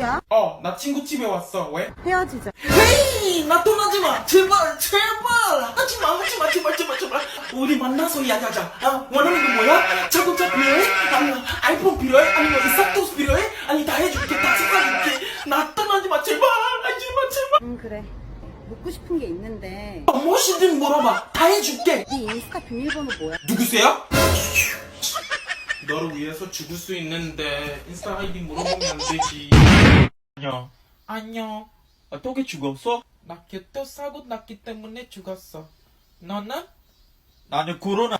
어디야? 어, 나 친구 집에 왔어. 왜? 헤어지자. 헤이, 나 떠나지 마. 제발, 제발. 하지 마, 하지 마, 제발, 제발, 제발. 우리 만나서 이야기하자. 아, 원하는 건 뭐야? 자동차 필요해? 아니면 아이폰 필요해? 아니면 이삭도스 필요해? 아니, 다 해줄게, 다 사줄게. 나 떠나지 마, 제발. 하지 마, 제발. 응 그래. 묻고 싶은 게 있는데 어, 무엇이든 물어봐. 다 해줄게. 네 인스타 비밀번호 뭐야? 누구세요? 너를 위해서 죽을 수 있는데 인스타 아이디 물어보면 안 되지. 안녕. 안녕. 어떻게 죽었어? 나 개또 사고 났기 때문에 죽었어. 너는? 나는 코로나.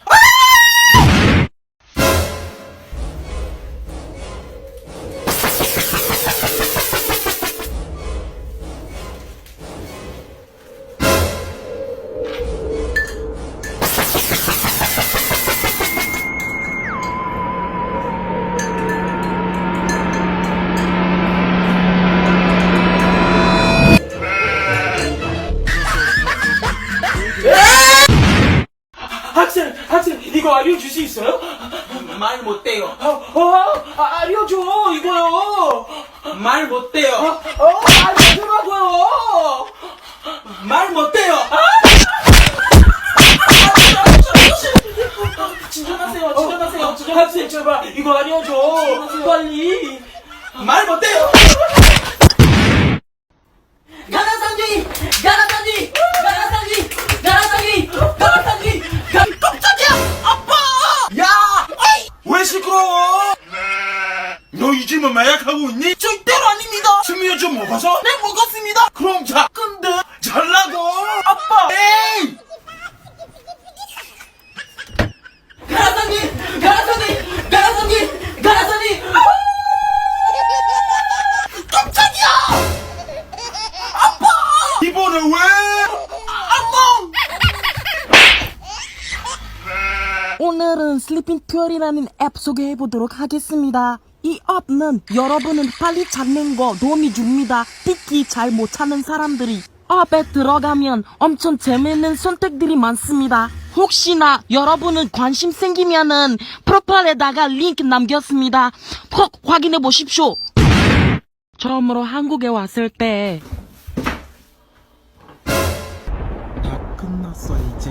말 못돼요. 어, 어, 알려주라고요. 말 못돼요. 아! 진정하세요, 진정하세요. 학생, 제발, 이거 알려줘. 빨리. 말 못돼요. 가라사기! 가라사기! 가라사기! 가라사기! 가라사기! 가... 깜짝이야! 아빠! 야! 왜 시끄러워? 너 이 집은 마약하고 있니? 먹어서? 네, 먹었습니다! 그럼 자, 근데 잘라고! 아빠! 에이! 가라사기! 가라사기! 가라사기! 가라사기! 깜짝이야! 이번에 왜? 아빠! 오늘은 슬리핑 퓨어리라는 앱 소개해 보도록 하겠습니다. 이 앱은 여러분은 빨리 찾는 거 도움이 줍니다. 특히 잘 못 찾는 사람들이 앱에 들어가면 엄청 재밌는 선택들이 많습니다. 혹시나 여러분은 관심 생기면은 프로파일에다가 링크 남겼습니다. 꼭 확인해 보십시오. 처음으로 한국에 왔을 때 다 끝났어, 이제.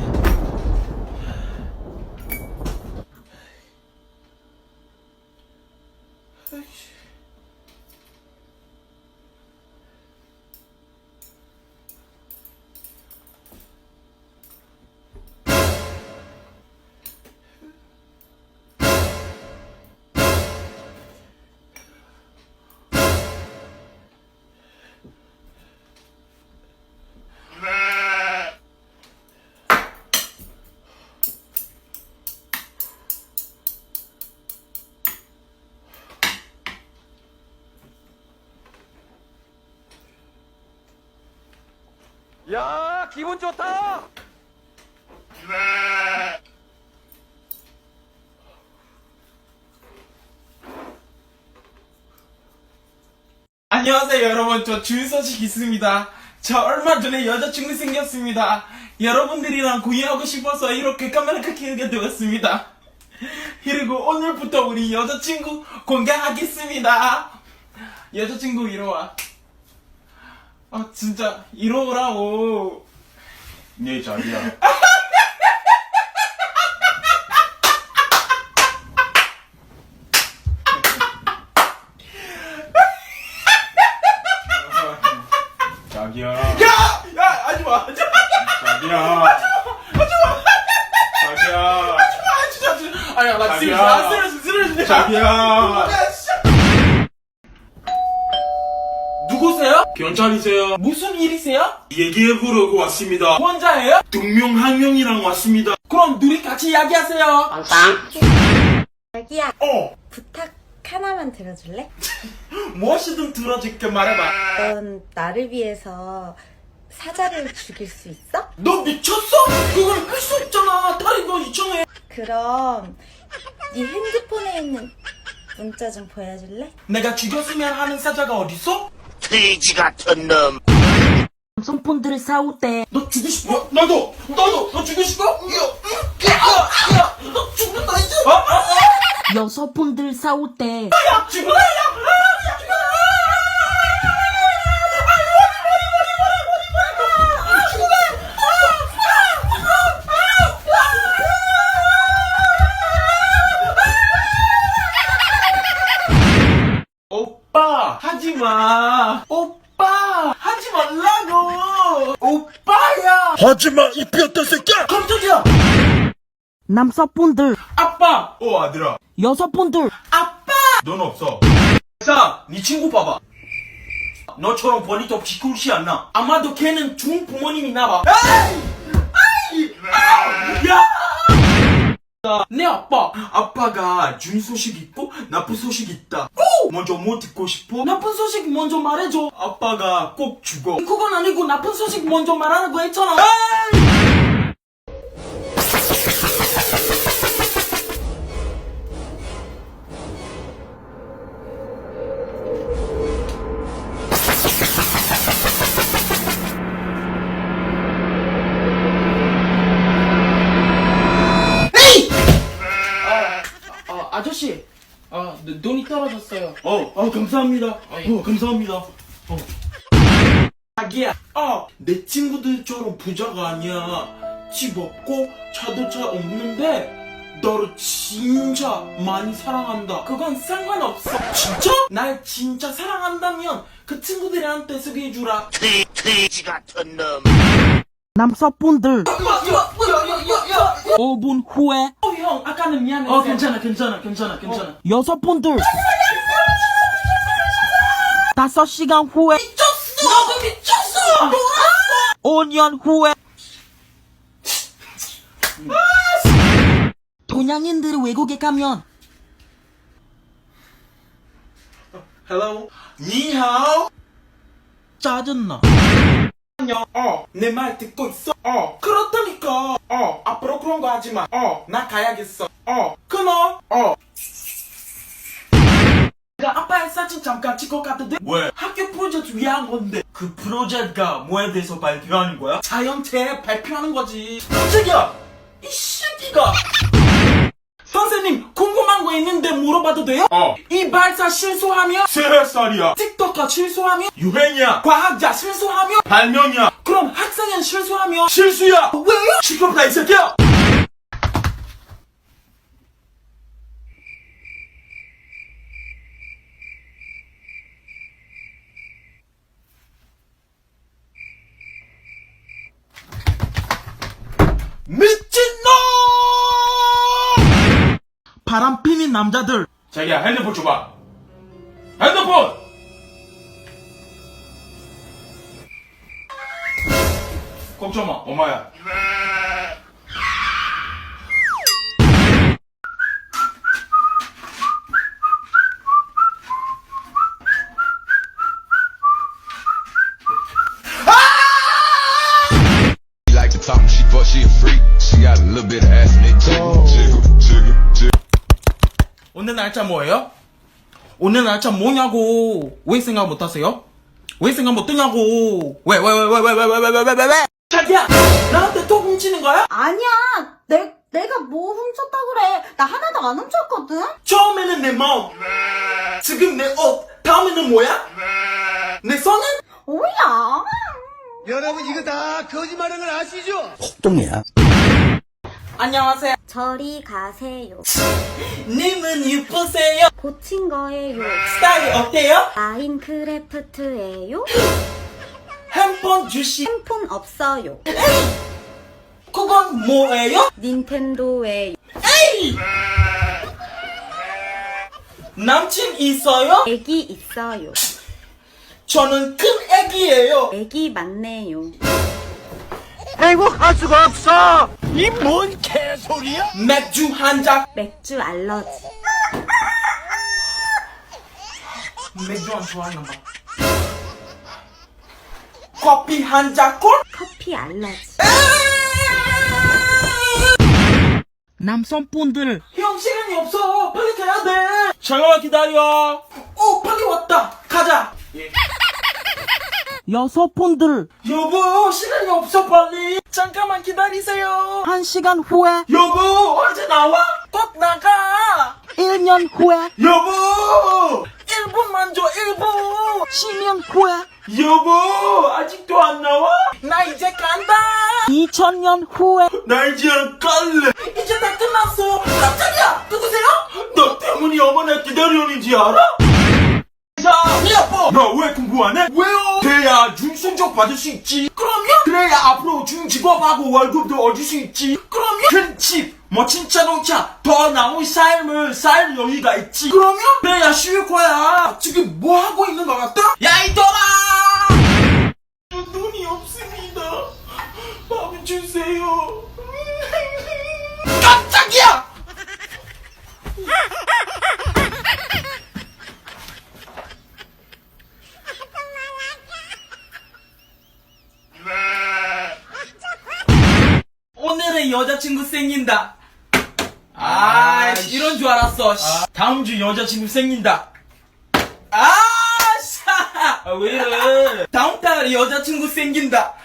기분 좋다 안녕하세요, 여러분. 저 주인 소식 있습니다. 저 얼마 전에 여자친구 생겼습니다. 여러분들이랑 구이하고 싶어서 이렇게 카메라 켜게 되었습니다. 그리고 오늘부터 우리 여자친구 공개하겠습니다. 여자친구 이리 와. 아, 진짜, 이리 오라고. 네 자기 야 자기야 야! 야! 하지 마! 하지 마! 자기야 자기야 아, 진짜, 진짜. 아니야, 나 자기야. 쓰러져. 나 쓰러져, 쓰러져. 자기야 야, 씨. 누구세요? 경찰이세요 무슨 일이세요? 얘기해 보려고 왔습니다 혼자예요? 두명 한 명이랑 왔습니다 그럼 둘이 같이 이야기하세요. 자기야 어, 부탁 하나만 들어줄래? 무엇이든 들어줄게 말해봐. 넌 나를 위해서 사자를 죽일 수 있어? 너 미쳤어? 그걸 할 수 없잖아. 다른 거 이청해. 그럼 네 핸드폰에 있는 문자 좀 보여줄래? 내가 죽였으면 하는 사자가 어딨어? 손폰들을 사올 때 너 죽고 싶어? 나도! 나도! 너 죽고 싶어? 야, 야, 야, 야, 너 죽는다 이제! 어? 어? 어? 여서폰들 사올 때 야, 죽어! 야, 야, 하지마 이 비었던 새끼야 깜짝이야. 남서분들 아빠, 어 아들아 여서분들 아빠. 넌 없어 자, 네 친구 봐봐. 너처럼 버니도 비굴시 안 나. 아마도 걔는 중 부모님이 나 봐. 에이! 에이! 아! 야! 내 아빠. 아빠가 준 소식 있고 나쁜 소식 있다. 먼저 뭐 듣고 싶어? 나쁜 소식 먼저 말해줘. 아빠가 꼭 죽어. 그건 아니고 나쁜 소식 먼저 말하라고 했잖아. 에이! 돈이 떨어졌어요. 어, 어, 감사합니다. 어, 감사합니다. 어. 자기야, 어, 내 친구들처럼 부자가 아니야. 집 없고 차도 잘 없는데 너를 진짜 많이 사랑한다. 그건 상관없어. 진짜? 날 진짜 사랑한다면 그 친구들한테 소개해주라. 남서분들 야 야야야야! 5분 후에 어, 형, 아까는 미안해. 어, 괜찮아, 괜찮아, 괜찮아, 괜찮아. 여서분들 다섯 시간 후에 미쳤어! 나도 미쳤어! 5년 후에 동양인들이 외국에 가면 Hello? 니하오? 짜증나 안녕. 어, 내 말 듣고 있어? 어, 그렇다니까. 어, 앞으로 그런 거 하지 마. 어, 나 가야겠어. 어, 끊어. 어. 내가 아빠의 사진 잠깐 찍고 갔는데 왜? 학교 프로젝트 위한 건데 그 프로젝트가 뭐에 대해서 발표하는 거야? 자연재해 발표하는 거지 깜짝이야 이 새끼가 궁금한 거 있는데 물어봐도 돼요? 어. 이 발사 실수하면 세 살이야. 틱톡가 실수하면 유행이야. 과학자 실수하면 발명이야. 그럼 학생은 실수하면 실수야. 왜요? 시끄럽다 이 새끼야 미친놈! 바람 피는 남자들. 자기야 핸드폰 줘봐. 핸드폰! 걱정 마 엄마야 날짜 뭐예요? 오늘 날짜 뭐냐고 왜 생각 못 하세요? 왜 생각 못하냐고 왜왜 왜 왜 왜 왜 왜 왜 왜왜 자기야 나한테 톡 훔치는 거야? 아니야. 내, 내가 뭐 훔쳤다 그래. 나 하나도 안 훔쳤거든. 처음에는 내 마음 지금 내옷 다음에는 뭐야? 내 손은? 뭐야? 여러분 이거 다 거짓말하는 걸 아시죠? 안녕하세요 저리 가세요. 님은 이쁘세요 고친 거예요. 스타일 어때요? 마인크래프트예요? 핸폰 주시 핸폰 없어요. 그건 뭐예요? 닌텐도예요. 에이! 남친 있어요? 애기 있어요. 저는 큰 애기예요 애기 많네요. 행복할 수가 없어! 이 뭔 개소리야? 맥주 한 잔 맥주 알러지. 맥주 안 좋아하나 봐 커피 한 잔 콜? 커피 알러지. 남성분들 형 시간이 없어 빨리 가야 돼 잠깐만 기다려 오 빨리 왔다 가자 여서분들. 여보 시간이 없어 빨리. 잠깐만 기다리세요. 한 시간 후에 여보 언제 나와? 꼭 나가. 1년 후에 여보! 1분만 줘 1분. 10년 후에 여보 아직도 안 나와? 나 이제 간다. 2000년 후에 나 이제 안 갈래. 이제 다 끝났어. 깜짝이야. 누구세요? 너 때문에 엄마나 기다려오는지 알아? 저 야, 네 아빠. 너왜 공부 안 해? 왜요? 그래야 준 성적 받을 수 있지. 그럼요? 그래야 앞으로 준 직업하고 월급도 얻을 수 있지. 그럼요? 큰 집, 멋진 자동차, 더 나은 삶을 살 여유가 있지. 그럼요? 그래야 쉬울 거야. 지금 뭐 하고 있는 것 같다? 야, 이놈아! 눈이 없습니다. 밥 주세요. 여자친구 생긴다. 아, 이런 줄 알았어. 씨. 다음 주 여자친구 생긴다. 아, 샤! 아, 왜 이래? 다음 달에 여자친구 생긴다.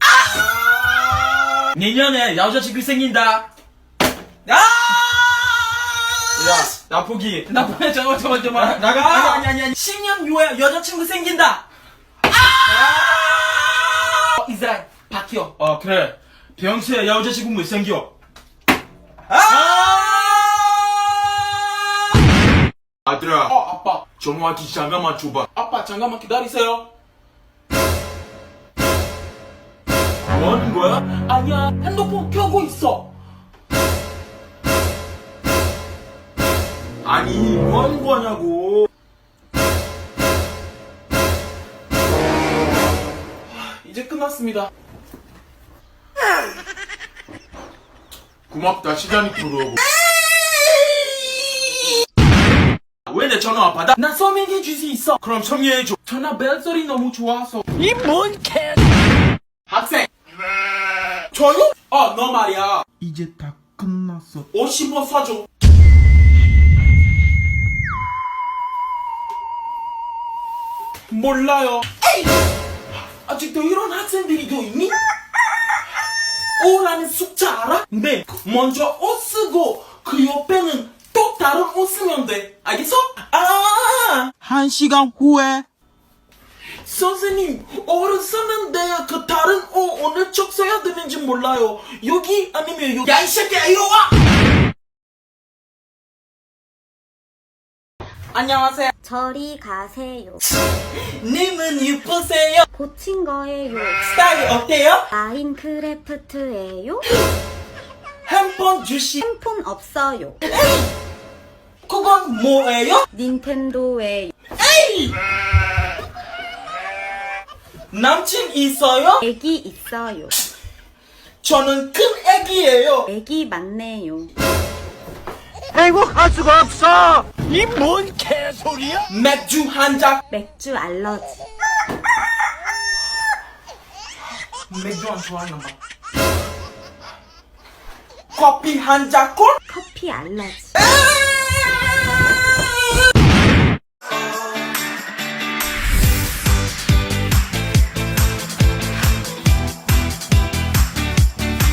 아! 내년에 여자친구 생긴다. 아! 야, 나 포기. 나 보내, 잠깐만, 잠깐만, 잠깐만. 나- 나가. 아니, 아니, 아니, 아니. 10년 후에 여자친구 생긴다. 아! 어, 이스라엘, 바뀌어. 어, 그래. 병수야 여자친구 못 생겨. 아! 아들아, 어, 아빠. 전화기 잠깐만 줘봐. 아빠, 잠깐만 기다리세요. 뭐 하는 거야? 아니야, 핸드폰 켜고 있어. 아니, 뭐 하는 거냐고. 이제 끝났습니다. 고맙다, 시간이 부러워. 왜 내 전화 받아? 나 서명해 줄수 있어. 그럼 청해줘. 전화 벨 소리 너무 좋아서. 이 뭔 개. 학생. 저요? 어, 너 말이야. 이제 다 끝났어. 옷 입어 사줘. 몰라요. 에이! 아직도 이런 학생들이 도 있니? 오라는 숫자 알아? 네. 먼저 옷 쓰고 그 옆에는 또 다른 옷 쓰면 돼. 알겠어? 아! 한 시간 후에. 선생님, 오를 썼는데 그 다른 오 오늘 쪽 써야 되는지 몰라요. 여기 아니면 여기. 야, 이 새끼야, 이리 와! 안녕하세요. 저리 가세요. 님은 이쁘세요. 고친 거예요. 스타일 어때요? 마인크래프트예요? 핸폰 주시. 핸폰 없어요. 그건 뭐예요? 닌텐도예요. 에이! 남친 있어요? 애기 있어요. 저는 큰 애기예요. 애기 맞네요. 행복할 수가 없어! 이 뭔 개소리야? 맥주 한 잔. 맥주 알러지. 맥주한 좋아하나 봐. 커피 한 잔 콜? 커피 알러지.